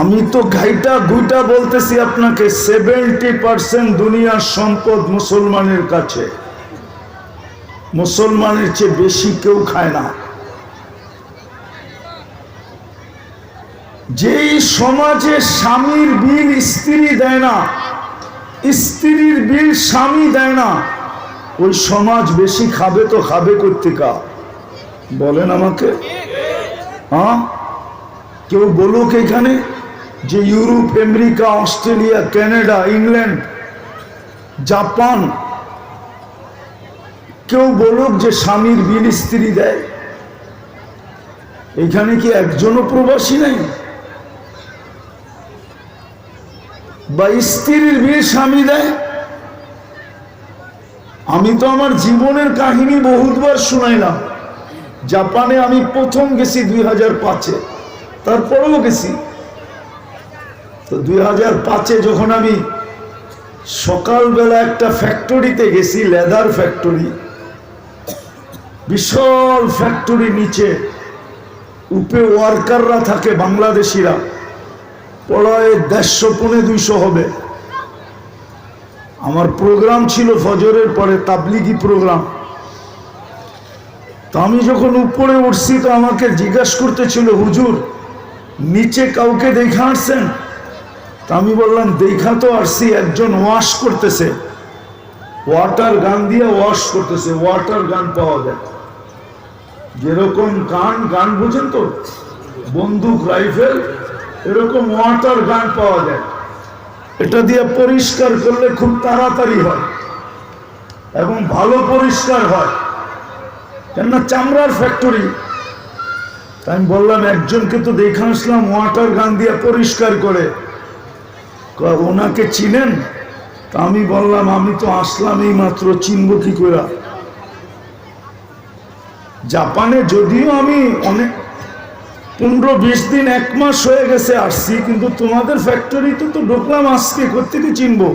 আমি তো ঘাইটা গুইটা বলতেছি আপনাকে সেভেন্টি পার্সেন্ট দুনিয়ার সম্পদ মুসলমানের কাছে। মুসলমানের চেয়ে বেশি কেউ খায় না। যেই সমাজে স্বামীর বিল স্ত্রী দেয় না, স্ত্রীর বিল স্বামী দেয় না, ওই সমাজ বেশি খাবে তো খাবে কর্তিকা। বলেন আমাকে। হ্যাঁ কেউ বলুক এখানে? যে Europe, America, Australia, Canada, England, Japan, কেউ বলুক যে স্বামীর বিল স্ত্রী দেয়। এখানে কি একজনও প্রবাসী নেই? বা স্ত্রীর বিয়ে স্বামী দেয়? আমি তো আমার জীবনের কাহিনী বহুতবার শুনাইলাম। জাপানে আমি প্রথম গেছি দুই হাজার পাঁচে, তারপরেও গেছি। তো দুই হাজার পাঁচে যখন আমি সকালবেলা একটা ফ্যাক্টরিতে গেছি, লেদার ফ্যাক্টরি, বিশাল ফ্যাক্টরি নিচে, উপে ওয়ার্কাররা থাকে, বাংলাদেশিরা। পড়ায় দেড়শো, পনে দুইশো হবে। আমার প্রোগ্রাম ছিল ফজরের পরে, তাবলিগি প্রোগ্রাম। তো আমি যখন উপরে উঠছি, তো আমাকে জিজ্ঞাসা করতেছিল, হুজুর, নিচে কাউকে দেখে আসছেন? আমি বললাম, দেখা তো আসছি, একজন ওয়াশ করতেছে। ওয়াটার গান দিয়ে ওয়াশ করতেছে ওয়াটার গান পাওয়া যায়। যেরকম গান গান বুঝেন তো? বন্দুক, রাইফেল, এরকম ওয়াটার গান পাওয়া যায়। এটা দিয়ে পরিষ্কার করলে খুব তাড়াতাড়ি হয় এবং ভালো পরিষ্কার হয়। কেননা চামড়ার ফ্যাক্টরি আমি বললাম, একজনকে তো দেখে আসলাম ওয়াটার গান দিয়ে পরিষ্কার করে। ওনাকে চিনেন? তা আমি বললাম, আমি তো আসলাম এই মাত্র, চিনব কি করে? জাপানে যদিও আমি অনেক পনেরো বিশ দিন, এক মাস হয়ে গেছে আসছি, কিন্তু তোমাদের ফ্যাক্টরিতে তো ঢুকলাম আজকে কোথেকে চিনব?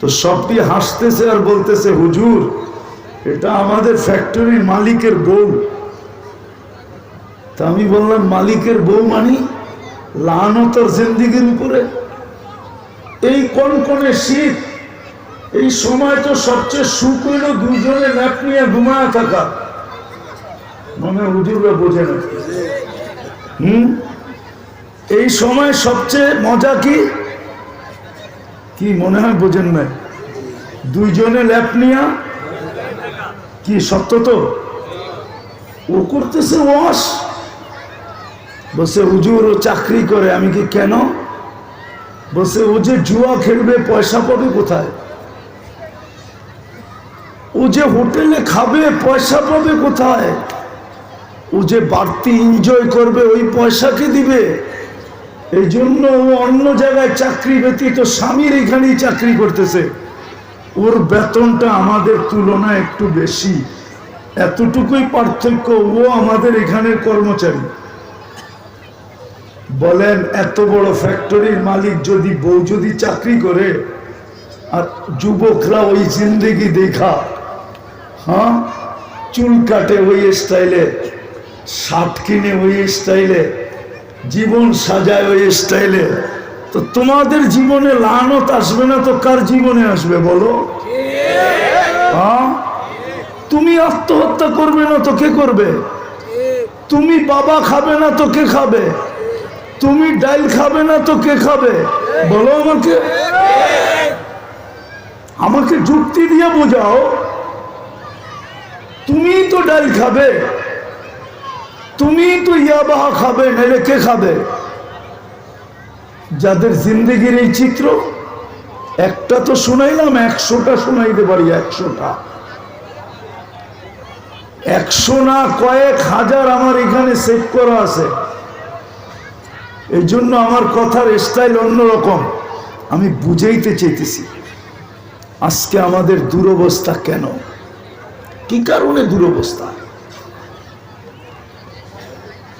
তো সবটি হাসতেছে আর বলতেছে, হুজুর, এটা আমাদের ফ্যাক্টরির মালিকের বউ। তা আমি বললাম, মালিকের বউ মানি? লানতর জিন্দিগির উপরে? এই কোন কনকনে শীত, এই সময় তো সবচেয়ে সুখ দুজনে ন্যাপ নিয়ে ঘুমায় থাকা। মনে হুজুররা বোঝে না। হুম? এই সময় সবচেয়ে মজা কি? কি মনে হয় বোঝেন না। দুইজনে ল্যাপ নিয়া, কি সত্য তো? ও করতেছে ওয়াশ। বসে হুজুর ও চাকরি করে, আমি কি কেন বসে ও যে জুয়া খেলবে, পয়সা পাবে কোথায়? ও যে হোটেলে খাবে, পয়সা পাবে কোথায়? ও যে বাড়তি এনজয় করবে, ওই পয়সাকে দিবে। এই জন্য ও অন্য জায়গায় চাকরি ব্যতীত স্বামীর এখানেই চাকরি করতেছে। ওর বেতনটা আমাদের তুলনায় একটু বেশি। এতটুকুই পার্থক্য ও আমাদের এখানের কর্মচারী। বলেন, এত বড় ফ্যাক্টরির মালিক যদি বউ যদি চাকরি করে, আর যুবকরা ওই জিন্দেগি দেখা হ্যাঁ? চুল কাটে ওই স্টাইলে শার্ট কিনে ওই স্টাইলে জীবন সাজায় ওই স্টাইলে তো তোমাদের জীবনে লানত আসবে না? তো কার জীবনে আসবে বলো? হ্যাঁ? তুমি আত্মহত্যা করবে না তো কে করবে? তুমি বাবা খাবে না তো কে খাবে? তুমি ডাইল খাবে না তো কে খাবে? বলো আমাকে। আমাকে যুক্তি দিয়ে বোঝাও। তুমি তো ডাল খাবে। তুমি তো ইয়াবাহা খাবে নাহলে কে খাবে? যাদের জিন্দগির এই চিত্র, একটা তো শুনাইলাম, একশোটা শুনাইতে পারি, একশোটা। একশো না কয়েক হাজার আমার এখানে সেভ করা আছে। এই জন্য আমার কথার স্টাইল অন্যরকম। আমি বুঝাইতে চাইতেছি, আজকে আমাদের দুরবস্থা কেন? কি কারণে দুরবস্থা?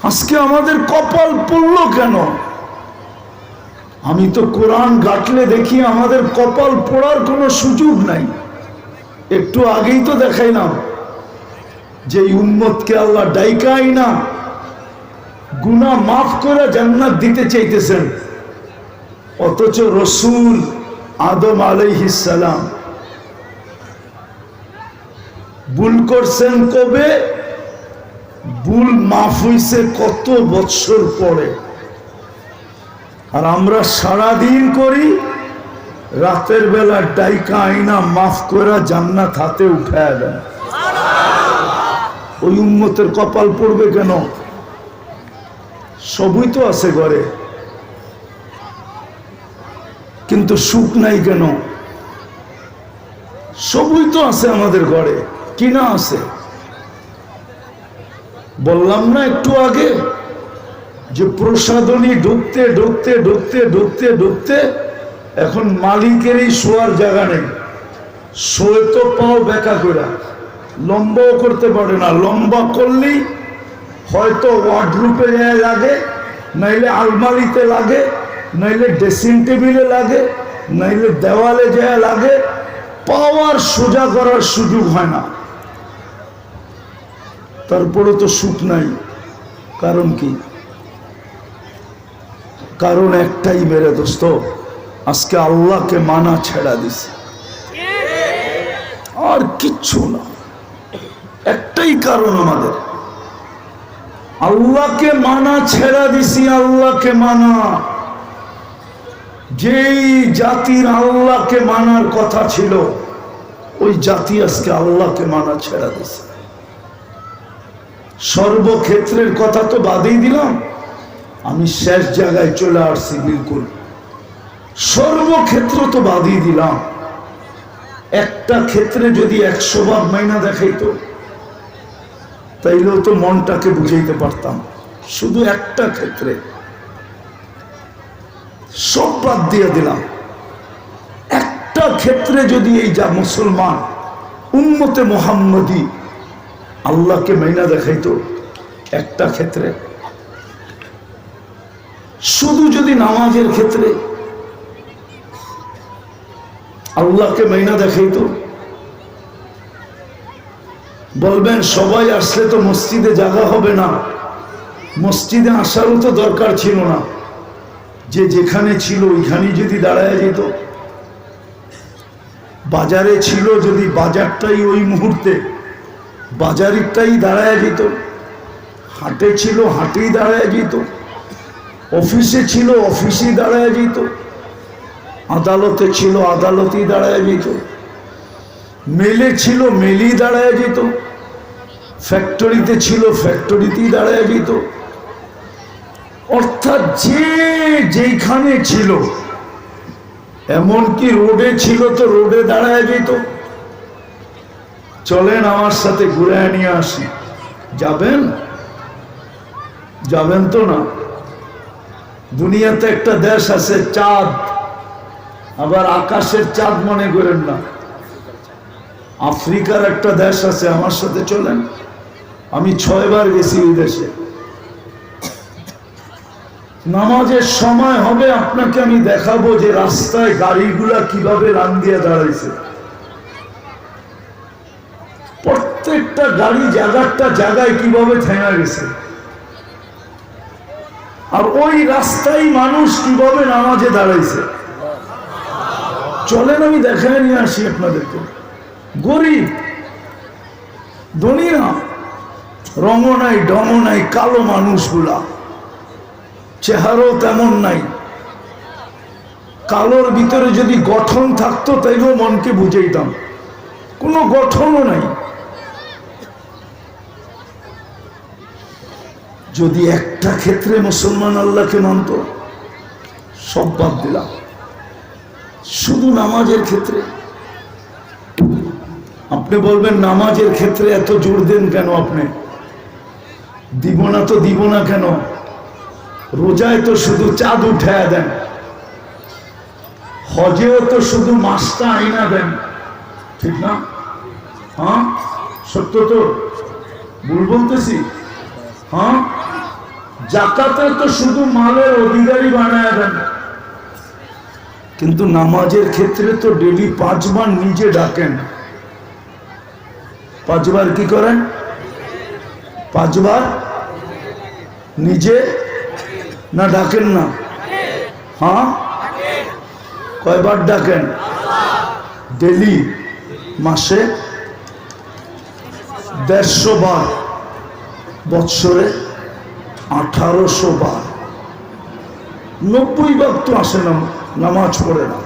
আজকে আমাদের কপাল পড়ল কেন? আমি তো কোরআন ঘাটলে দেখি আমাদের কপাল পড়ার কোনো সুযোগ নাই। একটু আগেই তো দেখাইলাম যে উম্মতকে আল্লাহ ডাইকাই না গুনা মাফ করে জান্নাত দিতে চাইতেছেন। অথচ রসুল আদম আলাইহিসালাম ভুল করছেন কবে? ভুল মাফ হইছে কত বৎসর পরে। আর আমরা সারাদিন করি, রাতের বেলা ডাইকা আইনা মাফ করা জান্নাত হাতে উঠায় দেন। ওই উন্মতের কপাল পড়বে কেন? সবই তো আছে ঘরে। কিন্তু সুখ নাই কেন? সবই তো আছে আমাদের ঘরে। কিনা আছে? বললাম না একটু আগে যে প্রসাদনী ঢুকতে ঢুকতে ঢুকতে ঢুকতে ঢুকতে এখন মালিকেরই শোয়ার জায়গা নেই। শোয়ে তো পাও বেকা করে লম্বাও করতে পারে না। লম্বা করলেই হয়তো ওয়ার্ডরুপে লাগে, নাইলে আলমারিতে লাগে, নাইলে ড্রেসিং টেবিলে লাগে, নাইলে দেওয়ালে যায় লাগে, পাওয়ার সোজা করার সুযোগ হয় না। তারপরে তো সুখ নাই। কারণ কি? কারণ একটাই মেরে দোস্ত, আজকে আল্লাহকে মানা ছেড়া দিছে। আর কিচ্ছু না। একটাই কারণ আমাদের। আল্লাহকে মানা ছেড়া দিছি, আল্লাহকে মানা। যেই জাতির আল্লাহকে মানার কথা ছিল, ওই জাতি আজকে আল্লাহকে মানা ছেড়া দিছে। সর্বক্ষেত্রের কথা তো বাদেই দিলাম। আমি শেষ জায়গায় চলে আসছি, বিলকুল। সর্বক্ষেত্র তো বাদই দিলাম। একটা ক্ষেত্রে যদি একশো ভাগ মাইনা দেখাইতো তাইলেও তো মনটাকে বুঝাইতে পারতাম। শুধু একটা ক্ষেত্রে। সব বাদ দিয়ে দিলাম। একটা ক্ষেত্রে যদি এই যা মুসলমান উন্মতে মোহাম্মদী আল্লাহকে মাইনা দেখাইতো, একটা ক্ষেত্রে। শুধু যদি নামাজের ক্ষেত্রে আল্লাহকে মাইনা দেখাইতো বলবেন, সবাই আসলে তো মসজিদে জায়গা হবে না। মসজিদে আসারও তো দরকার ছিল না। যে যেখানে ছিল, ওইখানেই যদি দাঁড়ায় যেত। বাজারে ছিল যদি বাজারটাই ওই মুহূর্তে, বাজারেরটাই দাঁড়ায় যেত। হাটে ছিল, হাটেই দাঁড়ায় যেত। অফিসে ছিল, অফিসেই দাঁড়ায় যেত। আদালতে ছিল, আদালতেই দাঁড়ায় যেত। মেলে ছিল, মেলেই দাঁড়ায় যেত। ফ্যাক্টরিতে ছিল, ফ্যাক্টরিতেই দাঁড়ায় যেত। অর্থাৎ যে যেখানে ছিল, এমনকি রোডে ছিল তো রোডে দাঁড়ায় যেত। চলেন আমার সাথে ঘুরে নিয়ে আসি। যাবেন? যাবেন তো না। দুনিয়াতে একটা দেশ আছে, চাঁদ। আবার আকাশের চাঁদ মনে করেন না। আফ্রিকার একটা দেশ আছে, আমার সাথে চলেন। আমি ছয়বার গেছি ওই দেশে। নামাজের সময় হবে, আপনাকে আমি দেখাবো যে রাস্তায় গাড়িগুলা কীভাবে রান দিয়ে দাঁড়াইছে। প্রত্যেকটা গাড়ি জায়গাটা জায়গায় কীভাবে থেমে গেছে। আর ওই রাস্তায় মানুষ কীভাবে নামাজে দাঁড়াইছে। চলেন, আমি দেখায় নিয়ে আসি আপনাদেরকে। গরিব রঙ নাই ডঙ নাই কালো মানুষগুলা। চেহারাও তেমন নাই। কালোর ভিতরে যদি গঠন থাকতো, তাইলেও মনকে বুঝাইতাম। কোনো গঠনও নাই। যদি একটা ক্ষেত্রে মুসলমান আল্লাহকে মানত, সব বাদ দিলাম। শুধু নামাজের ক্ষেত্রে। আপনি বলবেন, নামাজের ক্ষেত্রে এত জোর দেন কেন আপনি? দিব না তো দিব না কেন? রোজায় তো শুধু চাঁদ উঠায় দেন। হজেও তো শুধু মাছটা আইনা দেন। ঠিক না? হ্যাঁ? সত্য তো? ভুল বলতেছি? হ্যাঁ? জাকাতে তো শুধু মালের অধিকারী বানায় দেন। কিন্তু নামাজের ক্ষেত্রে তো ডেলি পাঁচবার নিজে ডাকেন। পাঁচবার কি করেন? পাঁচবার নিজে? না ডাকেন না? হ্যাঁ? কয়বার ডাকেন? ডেলি? মাসে? দেড়শো বার বৎসরে? আঠারোশো বার নব্বই বার তো আসে না নামাজ পড়ে না।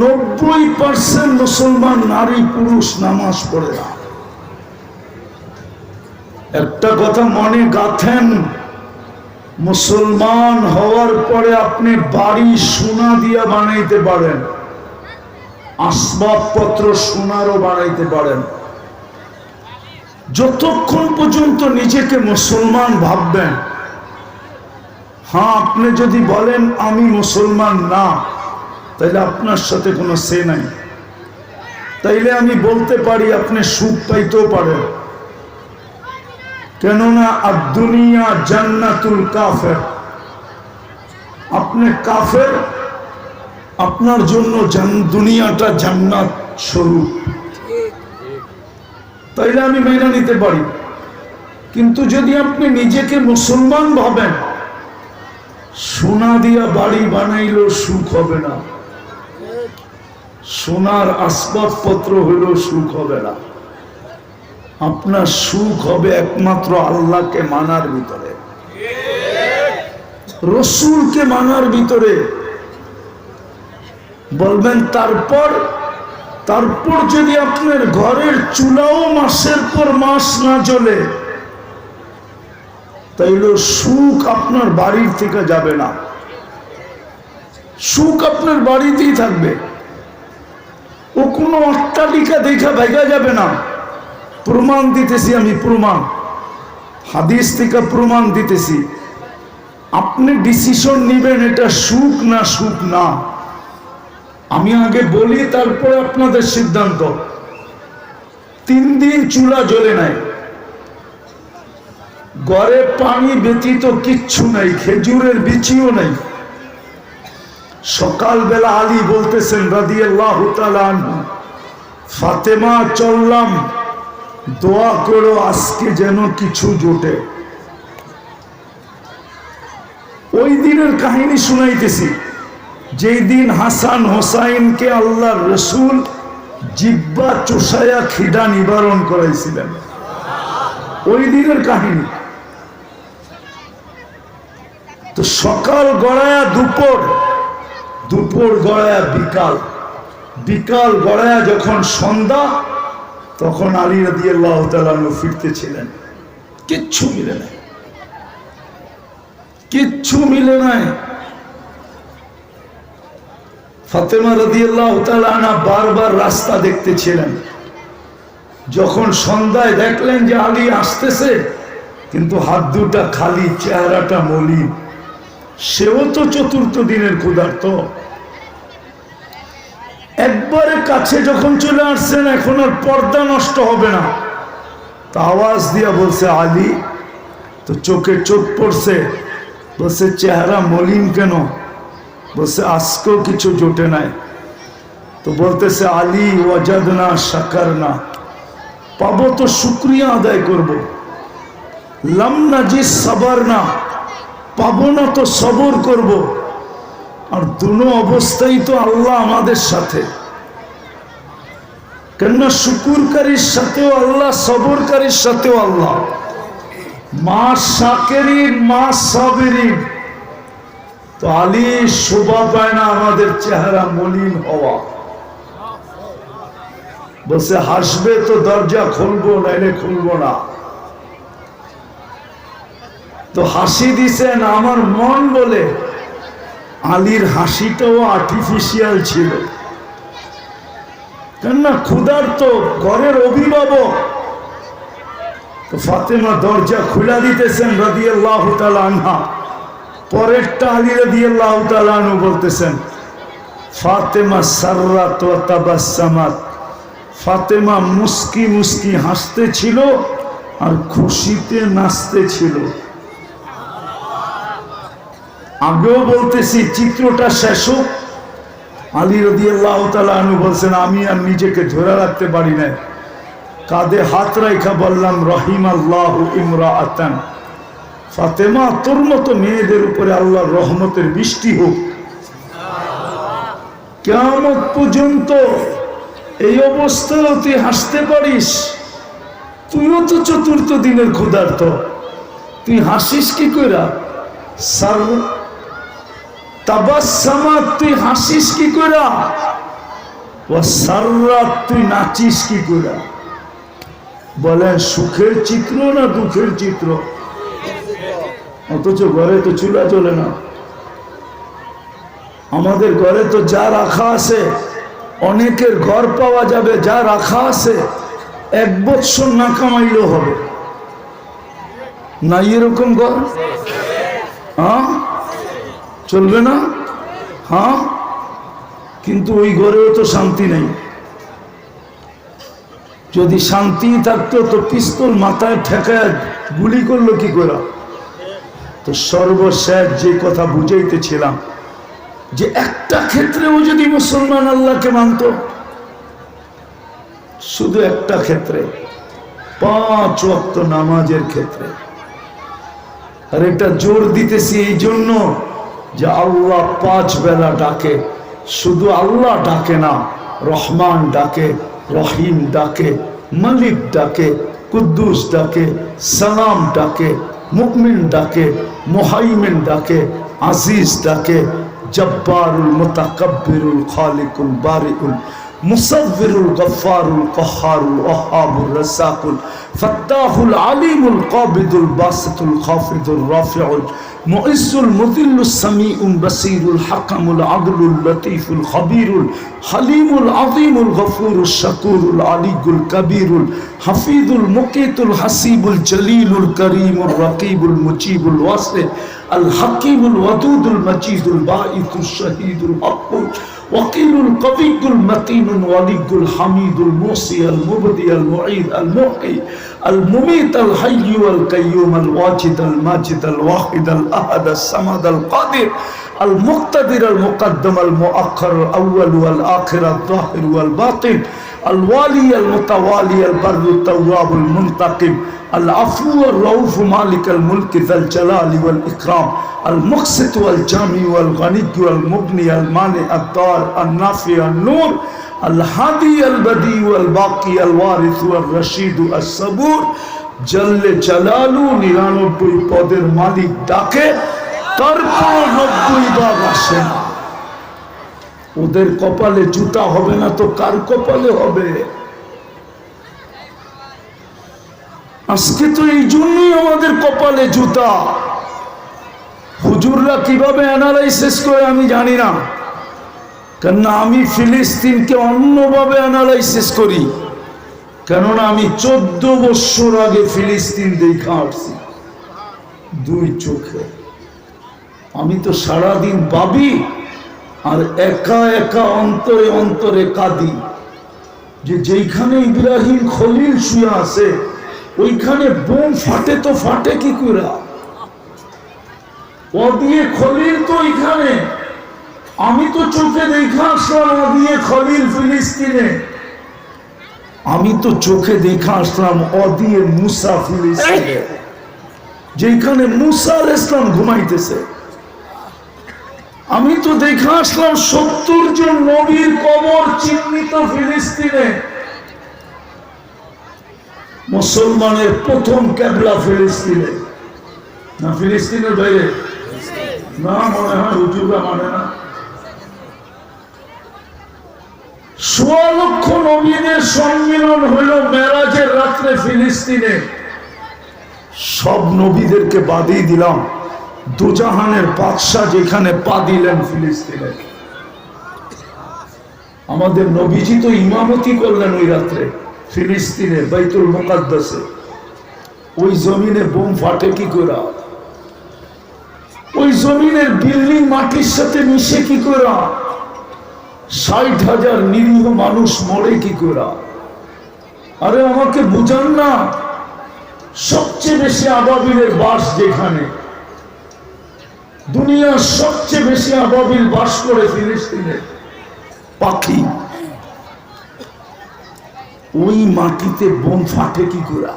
নব্বই পার্সেন্ট মুসলমান নারী, পুরুষ নামাজ পড়ে না। একটা কথা মনে গাথেন মুসলমান হওয়ার পরে আপনি বাড়ি সোনা দিয়া বানাইতে পারেন, আসবাবপত্র সোনারও বানাইতে পারেন। যতক্ষণ পর্যন্ত নিজেকে মুসলমান ভাববেন হ্যাঁ আপনি যদি বলেন, আমি মুসলমান না তাইলে আপনার সাথে কোনো সে নাই। তাইলে আমি বলতে পারি আপনি সুখ পাইতেও পারেন। কেননা আর দুনিয়া জান্নাতুল কাফের। আপনি কাফের, আপনার জন্য দুনিয়াটা জান্নাত স্বরূপ। তাইলে আমি মেনে নিতে পারি। কিন্তু যদি আপনি নিজেকে মুসলমান ভাবেন, সোনা দিয়া বাড়ি বানাইলেও সুখ হবে না। সোনার আসবাবপত্র হইলেও সুখ হবে না। আপনার সুখ হবে একমাত্র আল্লাহকে মানার ভিতরে। রসুলকে মানার ভিতরে। বলবেন, তারপর তারপর যদি আপনার ঘরের চুলাও মাসের পর মাস না জ্বলে, তাইলে সুখ আপনার বাড়ির থেকে যাবে না। সুখ আপনার বাড়িতেই থাকবে। ও কোনো অট্টালিকা দেখা ভেগা যাবে না। প্রমাণ দিতেছি আমি, প্রমাণ। হাদিস থেকে প্রমাণ দিতেছি। আপনি ডিসিশন নিবেন এটা সুখ না সুখ না। আমি আগে বলি, তারপরে আপনাদের সিদ্ধান্ত। তিন দিন চুলা জ্বলে নাই। ঘরে পানি ব্যতীত কিচ্ছু নাই, খেজুরের বিচিও নাই। সকালবেলা আলী বলতেছেন রাদি আল্লাহ ফাতেমা, চললাম। দোয়া করো, আজকে যেন কিছু জোটে। ওই দিনের কাহিনী শুনাইতেছি। যেই দিন হাসান হোসাইনকে আল্লাহ রসুল জিব্বা চোষায়া খিদা নিবারণ করাইছিলেন। ওই দিনের কাহিনী। তো সকাল গড়ায়া দুপুর দুপুর গড়ায়া বিকাল। বিকাল গড়ায়া যখন সন্ধ্যা, তখন আলী রাদি আল্লাহ ফিরতেছিলেন। কিচ্ছু মিলে নাই। কিচ্ছু মিলে নাই। ফাতেমা রাদি আল্লাহ বারবার রাস্তা দেখতেছিলেন। যখন সন্ধ্যায় দেখলেন যে আলী আসতেছে, কিন্তু হাত দুটা খালি, চেহারাটা মলিন। সেও তো চতুর্থ দিনের ক্ষুধার্ত। একবারে কাছে যখন চলে আসছেন, এখন আর পর্দা নষ্ট হবে না। তা আওয়াজ দিয়া বলছে, আলী, তো চোখে চোখ পড়ছে। বলছে, চেহারা মলিন কেন? বলছে, আজকেও কিছু জোটে নাই। তো বলতেছে, আলী ওয়াজাদ না সাকার না পাবো তো শুক্রিয়া আদায় করব। লাম নাজি সাবার না পাবো না তো সবর করব। আর দুনো অবস্থাই তো আল্লাহ আমাদের সাথে। কেননা শুকুরকারীর সাথেও আল্লাহ, সবরকারীর সাথেও আল্লাহ। মা শাকেরিন মা সাবেরিন তো আলী শোভা পায় না আমাদের চেহারা মলিন হওয়া। বলছে, হাসবে তো দরজা খুলবো, নাইলে খুলবো না। তো হাসি দিছেন আমার মন বলে। আলীর হাসিটাও আর্টিফিশিয়াল ছিল। কেননা তো ঘরের অভিভাবক। তো ফাতেমা দরজা দিতেছেন পরেরটা বলতেছেন, ফাতেমা সার্রাত ওয়া তাবাসসামাত ফাতেমা মুস্কি মুস্কি হাসতে ছিল আর খুশিতে নাচতে ছিল আগেও বলতেছি, চিত্রটা শেষ হোক। আলী রদি আল্লাহ তালু বলছেন, আমি আর নিজেকে ধরে রাখতে পারি না কাঁধে হাত রাইখা বললাম রহিম আল্লাহ ইমরা আতান ফাতেমা, তোর মতো মেয়েদের উপরে আল্লাহর রহমতের বৃষ্টি হোক। কেমন পর্যন্ত এই অবস্থায় তুই হাসতে পারিস। তুইও তো চতুর্থ দিনের ক্ষুধার্ত। তুই হাসিস কি কইরা? সার তাবাসামা, তুই হাসিস কি কইরা? ও সাররা, তুই নাচিস কি কইরা? বলেন, সুখের চিত্র না দুঃখের চিত্র? অথচ ঘরে তো চুলা চলে না। আমাদের ঘরে তো যা রাখা আছে, অনেকের ঘর পাওয়া যাবে, যা রাখা আছে, এক বৎসর না কামাইলেও হবে। না এরকম ঘর? হ্যাঁ? চলবে না? হ্যাঁ? কিন্তু ওই ঘরেও তো শান্তি নেই। যদি শান্তি থাকতো, তো পিস্তল মাথায় ঠেকায় গুলি করল কি করে? তো সর্বশেষ যে কথা বুঝাইতেছিলাম, যে একটা ক্ষেত্রেও যদি মুসলমান আল্লাহকে মানত, শুধু একটা ক্ষেত্রে, পাঁচ ওয়াক্ত নামাজের ক্ষেত্রে। আর এটা জোর দিতেছি এই জন্য যে আল্লাহ পাঁচ বেলা ডাকে। শুধু আল্লাহ ডাকে না, রহমান ডাকে, রহিম ডাকে, মালিক ডাকে, কুদ্দুস ডাকে, সালাম ডাকে মুকমিন ডাকে, মোহাইমিন ডাকে, আজিজ ডাকে, জব্বারুল মুতাকাব্বিরুল খালিকুল বারিকুল, মুসাব্বিরুল গফফারুল কহারুল ওহাবুর রাসাকুল ফাত্তাহুল আলিমুল কাবিদুল বাসিতুল খাফিদুল রাফিউল। মুইসুল মুতিল্লুস সামিউল বাসীরুল হাকামুল আদলুল লতীফুল খবীরুল হালিমুল আযীমুল গফুরুস শাকুরুল আলিগুল কবীরুল হাফিজুল মুকিতুল হাসিবুল জলিলুল করিমুল রকিবুল মুজিবুল ওয়াসি আল হাকিমুল ওয়াদুদুল মজিদুল বাঈসুস শহীদুল হকুল وكيل القوي المتين الولي الحميد الموصي المبدي المعيد المحيي المميت الحي والقيوم الواجد الماجد الواحد الأحد الصمد القادر المقتدر المقدم المؤخر الأول والآخر الظاهر والباطن الوالي المتوالي البر التواب المنتقم العفو الرؤوف مالك الملك ذا الجلال والإكرام المقسط والجامع والغني والمغني المانع الدار النافع النور الهادي البديع والباقي الوارث والرشيد الصبور জল্লে জালালু নিরানব্বই পদের মালিক ডাকে তারপর নব্বই ভাগ আসে না ওদের কপালে জুতা হবে না তো কার কপালে হবে? আজকে তো এই জন্যই আমাদের কপালে জুতা। হুজুররা কীভাবে অ্যানালাইসিস করে আমি জানি না। কেননা আমি ফিলিস্তিনকে অন্যভাবে অ্যানালাইসিস করি। কেননা আমি চোদ্দ বৎসর আগে ফিলিস্তিন দেখা আসছি। দুই চোখে। আমি তো সারাদিন ভাবি আর একা একা অন্তরে অন্তরে কাঁদি। যে যেইখানে ইব্রাহিম খলিল শুয়ে আছে, ওইখানে বোম ফাটে তো ফাটে কি করে খলিল তো আমি তো চোখে দেখা আসলাম, ও দিয়ে খলিল ফিলিস্তিনে। আমি তো চোখে দেখা আসলাম মুসা ফিলিস্তিনে। যেখানে মুসা আল ইসলাম ঘুমাইতেছে। আমি তো দেখে আসলাম সত্তর জন নবীর কবর চিহ্নিত ফিলিস্তিনে। মুসলমানের প্রথম ক্যাবলা ফিলিস্তিনে। না ফিলিস্তিনের বাইরে? না, মনে হয় হুজুরা মানে না। সোয়া লক্ষ নবীদের সম্মিলন হইল মেরাজের রাত্রে ফিলিস্তিনে। সব নবীদেরকে বাদিয়ে দিলাম। দুজাহানের বাদশাহ যেখানে পা দিলেন ফিলিস্তিনে। আমাদের নবীজি তো ইমামতি করলেন ওই রাত্রে, ফিলিস্তিনে, বাইতুল মোকাদ্দাসে। ওই জমিনে বোম ফাটে কি করে? ওই জমিনের বিল্ডিং মাটির সাথে মিশে কি করে? ষাট হাজার নিরীহ মানুষ মরে কি করে? আরে আমাকে বুঝান না, সবচেয়ে বেশি আবাবিলের বাস যেখানে দুনিয়ার সবচেয়ে বেশি আবাবিল বাস করে ফিলিস্তিনে। পাখি। ওই মাটিতে বোম ফাটে কি করে?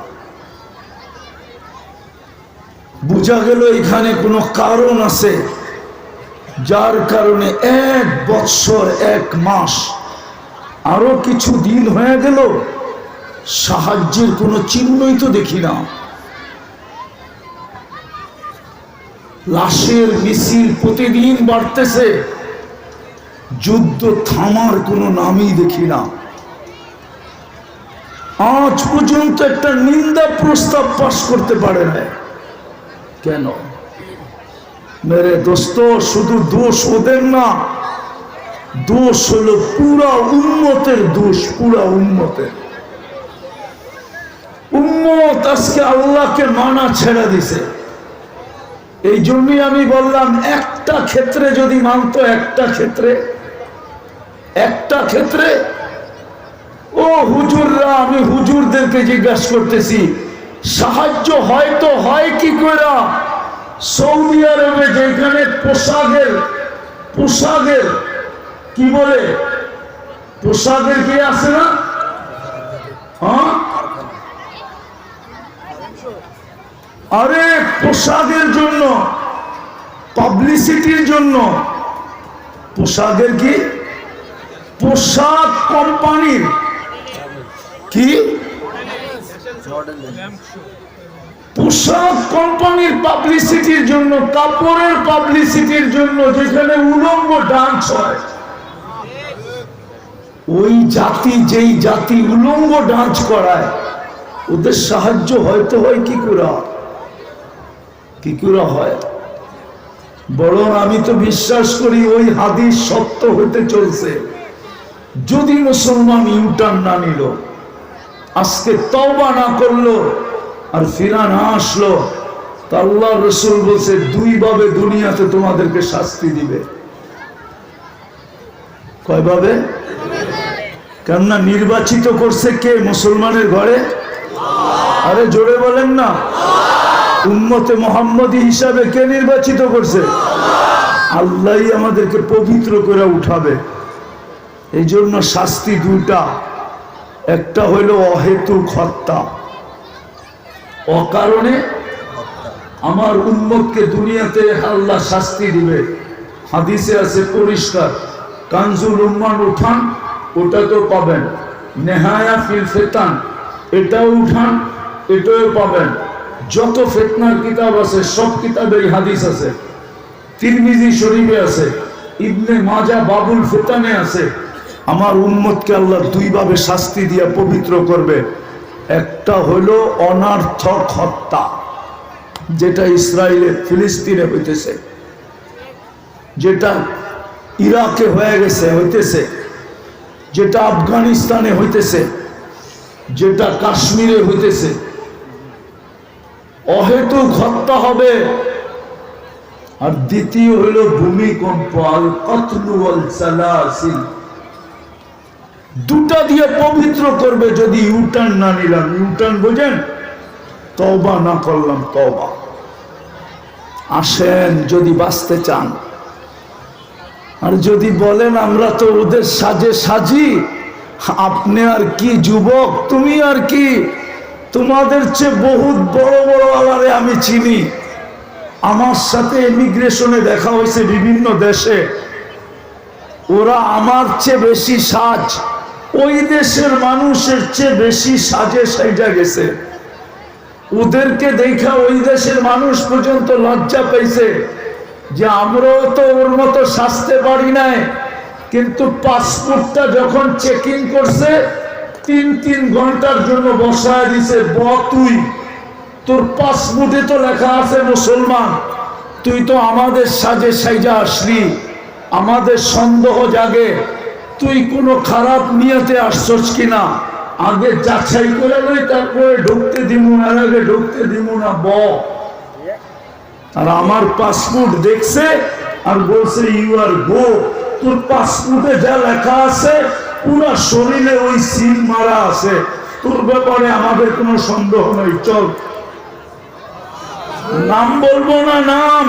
বোঝা গেল এখানে কোনো কারণ আছে, যার কারণে এক বৎসর, এক মাস আরও কিছু দিন হয়ে গেল, সাহায্যের কোনো চিহ্নই তো দেখি না। লাশের মিছিল প্রতিদিন বাড়তেছে। যুদ্ধ থামার কোনো নামই দেখি না। আজ পর্যন্ত একটা নিন্দা প্রস্তাব পাশ করতে পারে না কেন? মেরে দোস্ত, শুধু দোষ ওদের না। দোষ হলো পুরা উন্মতের দোষ, পুরা উন্মতের উন্মত আজকে আল্লাহকে মানা ছেড়ে দিছে। এই জন্যই আমি বললাম, একটা ক্ষেত্রে যদি মানতো, একটা ক্ষেত্রে একটা ক্ষেত্রে, ও হুজুররা, আমি হুজুরদেরকে জিজ্ঞাসা করতেছি, সাহায্য হয়তো হয় কি করে? সৌদি আরবে যেখানে পোশাকের পোশাকের, কি বলে? পোশাকের কি আছে না? হ্যাঁ? আরে পোশাকের জন্য পাবলিসিটির জন্য। পোশাকের কি? পোশাক কোম্পানির। কি? পোশাক কোম্পানির পাবলিসিটির জন্য, কাপড়ের পাবলিসিটির জন্য যেখানে উলঙ্গ ডান্স হয়। ওই জাতি যেই জাতি উলঙ্গ ডান্স করায়, ওদের সাহায্য হয়তো হয় কি করে? কি করে হয়। বরং আমি তো বিশ্বাস করি ওই হাদিস সত্য হতে চলছে। যদি মুসলমান ইউটার্ন না নিল, আজকে তওবা না করল আর ফিরা না আসলো, তা আল্লাহ রসুল বলছে, দুই ভাবে দুনিয়াতে তোমাদেরকে শাস্তি দিবে। কয় ভাবে? কেননা নির্বাচিত করছে কে মুসলমানের ঘরে? আরে জোরে বলেন না। উম্মতে মোহাম্মদী হিসাবে কে নির্বাচিত করছে? আল্লাহই আমাদেরকে পবিত্র করে উঠাবে। এই জন্য শাস্তি দুটা একটা হইল অহেতুক হত্যা। অকারণে আমার উন্মতকে দুনিয়াতে আল্লাহ শাস্তি দিবে। হাদিসে আছে পরিষ্কার, কানজুল উম্মান উঠান, ওটা তো পাবেন। নেহায়া ফিল ফেতান, এটাও উঠান, এটাও পাবেন। যত ফেতনার কিতাব আছে, সব কিতাবের হাদিস আছে। তিরমিজি শরীফে আছে, ইবনে মাজা বাবুল ফেতানে আছে। আমার উন্মতকে আল্লাহ দুইভাবে শাস্তি দিয়া পবিত্র করবে। একটা হলো অনার্থক হত্যা, যেটা ইসরায়েলে, ফিলিস্তিনে হইতেছে। যেটা ইরাকে হয়ে গেছে, হইতেছে। যেটা আফগানিস্তানে হইতেছে। যেটা কাশ্মীরে হইতেছে। অহেতুক হত্যা হবে। আর দ্বিতীয় হলো ভূমিকম্প, আল কতলু আল সালাসিল। দুটা দিয়ে পবিত্র করবে যদি ইউটার্ন না নিলাম। ইউটার্ন বোঝেন? তবা না করলাম তবা আসেন, যদি বাঁচতে চান। আর যদি বলেন, আমরা তো ওদের সাজে সাজি, আপনি আর কি যুবক, তুমি আর কি তোমাদের চেয়ে বহুত বড় বড় আলারে আমি চিনি। আমার সাথে ইমিগ্রেশনে দেখা হয়েছে বিভিন্ন দেশে। ওরা আমার চেয়ে বেশি সাজ। ওই দেশের মানুষের চেয়ে বেশি সাজে সাজা গেছে। ওদেরকে দেখা ওই দেশের মানুষ পর্যন্ত লজ্জা পেয়েছে যে আমরাও তো ওর মতো সাজতে পারি নাই। কিন্তু পাসপোর্টটা যখন চেকিং করছে তিন তিন ঘণ্টার জন্য বসায় দিছে, ব তুই, তোর পাসপোর্টে তো লেখা আছে মুসলমান, তুই তো আমাদের সাজে সাইজা আসলি, আমাদের সন্দেহ জাগে, তুই কোনো খারাপ নিয়তে আসছস কিনা? আগে যাচাই করে লই, তারপরে ঢুকতে দিমু না আগে ঢুকতে দিমু না, ব। আর আমার পাসপোর্ট দেখছে আর বলছে ইউ আর গো তোর পাসপোর্টে যা লেখা আছে পুরো শরীরে ওই সিল মারা আছে। তোর ব্যাপারে আমাদের কোনো সন্দেহ নেই, চল। নাম বলব না নাম?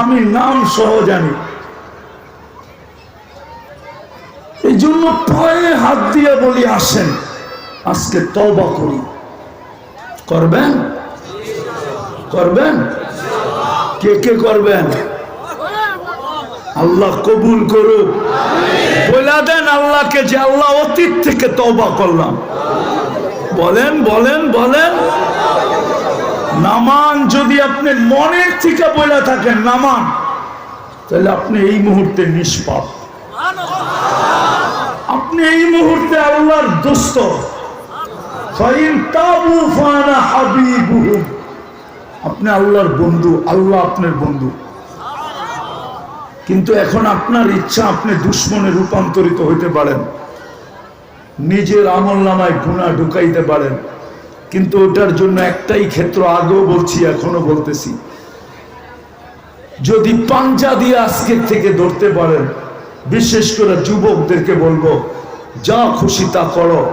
আমি নাম সহ জানি। এই জন্য পায়ে হাত দিয়ে বলি, আসেন, আজকে তবা করি। করবেন? করবেন? কে কে করবেন? আল্লাহ কবুল করুক। বলে দেন আল্লাহকে যে আল্লাহ অতীত থেকে তবা করলাম। বলেন বলেন বলেন। নামান যদি আপনি মনের থেকে বলে থাকেন, নামান, তাহলে আপনি এই মুহূর্তে নিষ্পাপ। আপনি এই মুহূর্তে আল্লাহর দোস্ত। আপনি আল্লাহর বন্ধু, আল্লাহ আপনার বন্ধু। কিন্তু এখন আপনার ইচ্ছা আপনি দুশ্মনে রূপান্তরিত হইতে পারেন। নিজের আমল নামায় গুণা ঢুকাইতে পারেন। কিন্তু ওটার জন্য একটাই ক্ষেত্র আগেও বলছি এখনও বলতেছি। যদি পাঞ্জা দিয়ে আজকের থেকে ধরতে পারেন, বিশেষ করে যুবকদেরকে বলব, যা খুশি তা করো।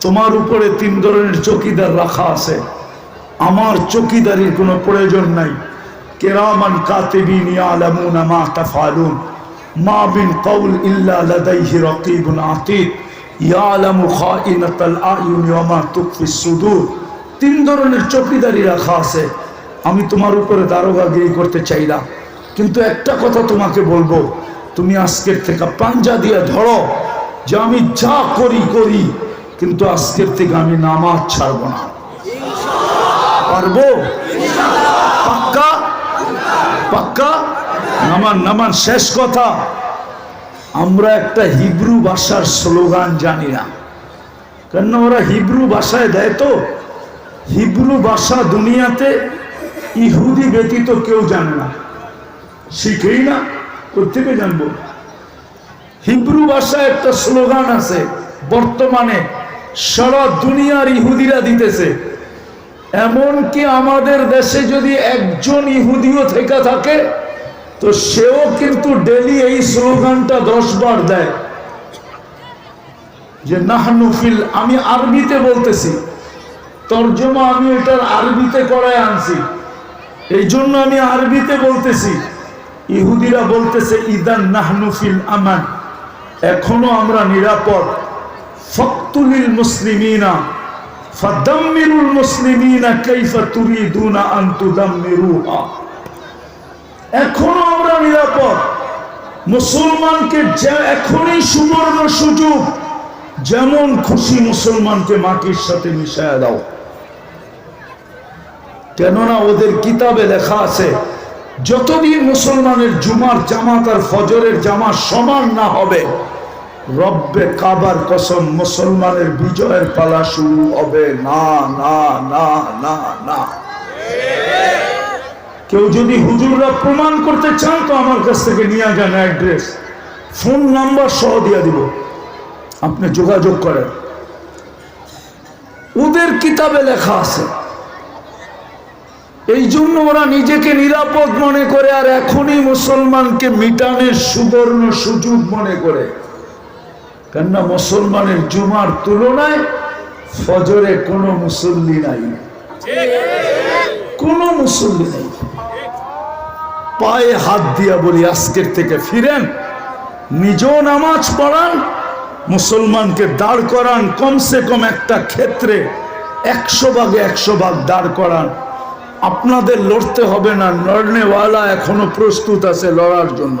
তোমার উপরে তিন ধরনের চকিদার রাখা আছে। আমার চকিদারির কোনো প্রয়োজন নাই। কেরামান কাতিবিন ইয়ালামুনা মা তাফালুন মা বিন কওল ইল্লা লাদাইহি রাকিবুন আতীদ ইয়ালামু খাইনাতাল আয়ুন ওয়া মা তুখফিস সুদূর তিন ধরনের চকিদারি রাখা আছে। আমি তোমার উপরে দারোগাগিরি করতে চাই না। কিন্তু একটা কথা তোমাকে বলব। তুমি আজকের থেকে পাঞ্জা দিয়ে ধরো যে আমি যা করি করি, কিন্তু আজকের থেকে আমি নামাজ ছাড়বো না। পারব? পাক্কা নামান নামান, শেষ কথা। আমরা একটা হিব্রু ভাষার স্লোগান জানি না। কেন ওরা হিব্রু ভাষায় দেয় তো। হিব্রু ভাষা দুনিয়াতে ইহুদি ব্যতীত কেউ জানে না। শিখেই না কোথেকে জানব? হিব্রু ভাষায় একটা স্লোগান আছে, বর্তমানে সারা দুনিয়ার ইহুদিরা দিতেছে। এমনকি আমাদের দেশে যদি একজন ইহুদিও থেকে থাকে, তো সেও কিন্তু ডেলি এই স্লোগানটা দশ বার দেয়। যে নাহনুফিল আমি আরবিতে বলতেছি, তর্জমা আমি এটার আরবিতে করায় আনছি। এই জন্য আমি আরবিতে বলতেছি, ইহুদিরা বলতেছে, ইদান নাহনুফিল আমান, এখনও আমরা নিরাপদ। ফক্তুলিল মুসলিমিনা ফাদাম্মিরুল মুসলিমিনা কাইফা তুরিদুনা আন তুদাম্মিরুহা। এখনও আমরা নিরাপদ। মুসলমানকে এখনই সুবর্ণ সুযোগ, যেমন খুশি মুসলমানকে মাটির সাথে মিশায়া দাও। কেননা ওদের কিতাবে লেখা আছে, যতদিন মুসলমানের জুমার জামাত আর ফজরের জামা সমান না হবে রব্বে কাবার কসম মুসলমানের বিজয়ের পালা শুরু হবে। না না না না না। কেউ যদি হুজুররা প্রমাণ করতে চান তো আমার কাছ থেকে নিয়ে যান অ্যাড্রেস। ফোন নাম্বার সহ দিয়ে দিব। আপনি যোগাযোগ করেন। ওদের কিতাবে লেখা আছে। এই জন্য ওরা নিজেকে নিরাপদ মনে করে আর এখনই মুসলমানকে মিটানের সুবর্ণ সুযোগ মনে করে। কেননা মুসলমানের জুমার তুলনায় ফজরে কোনো মুসল্লি নাই। কোনো মুসল্লি নাই। পায়ে হাত দিয়া বলি, আজকের থেকে ফিরেন, নিজেও নামাজ পড়ান, মুসলমানকে দাঁড় করান, কমসে কম একটা ক্ষেত্রে একশো ভাগে একশো ভাগ দাঁড় করান। আপনাদের লড়তে হবে না, লড়নেওয়ালা এখনও প্রস্তুত আছে লড়ার জন্য।